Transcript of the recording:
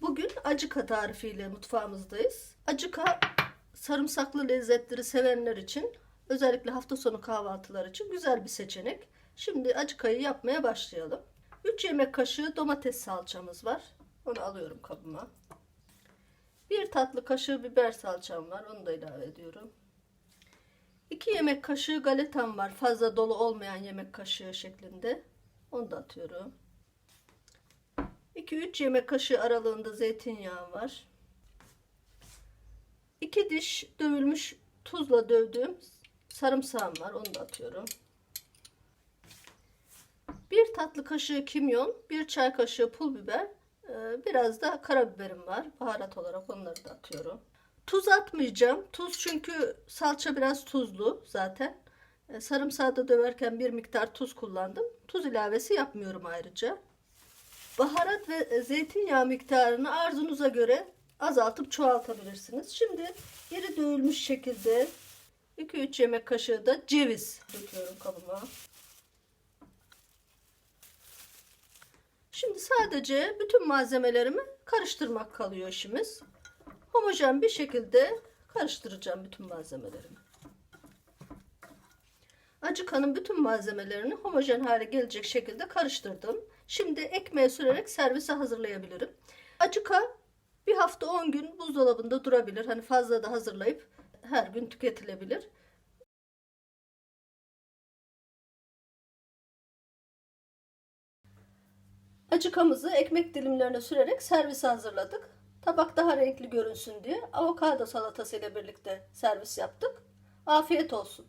Bugün acıka tarifiyle mutfağımızdayız. Acıka sarımsaklı lezzetleri sevenler için özellikle hafta sonu kahvaltılar için güzel bir seçenek. Şimdi acıkayı yapmaya başlayalım. 3 yemek kaşığı domates salçamız var. Onu alıyorum kabıma. 1 tatlı kaşığı biber salçam var. Onu da ilave ediyorum. 2 yemek kaşığı galetam var. Fazla dolu olmayan yemek kaşığı şeklinde. Onu da atıyorum. 2-3 yemek kaşığı aralığında zeytinyağı var. 2 diş dövülmüş tuzla dövdüğüm sarımsağım var. Onu da atıyorum. 1 tatlı kaşığı kimyon, 1 çay kaşığı pul biber, e, biraz da karabiberim var. Baharat olarak onları da atıyorum. Tuz atmayacağım. Tuz çünkü salça biraz tuzlu zaten. E, Sarımsağı da döverken bir miktar tuz kullandım. Tuz ilavesi yapmıyorum ayrıca. Baharat ve zeytinyağı miktarını arzunuza göre azaltıp çoğaltabilirsiniz. Şimdi iri dövülmüş şekilde 2-3 yemek kaşığı da ceviz döküyorum kabıma. Şimdi sadece bütün malzemelerimi karıştırmak kalıyor işimiz. Homojen bir şekilde karıştıracağım bütün malzemelerimi. Acıkanın bütün malzemelerini homojen hale gelecek şekilde karıştırdım. Şimdi ekmeğe sürerek servise hazırlayabilirim. Acıka bir hafta 10 gün buzdolabında durabilir. Hani fazla da hazırlayıp her gün tüketilebilir. Acıkamızı ekmek dilimlerine sürerek servise hazırladık. Tabak daha renkli görünsün diye avokado salatası ile birlikte servis yaptık. Afiyet olsun.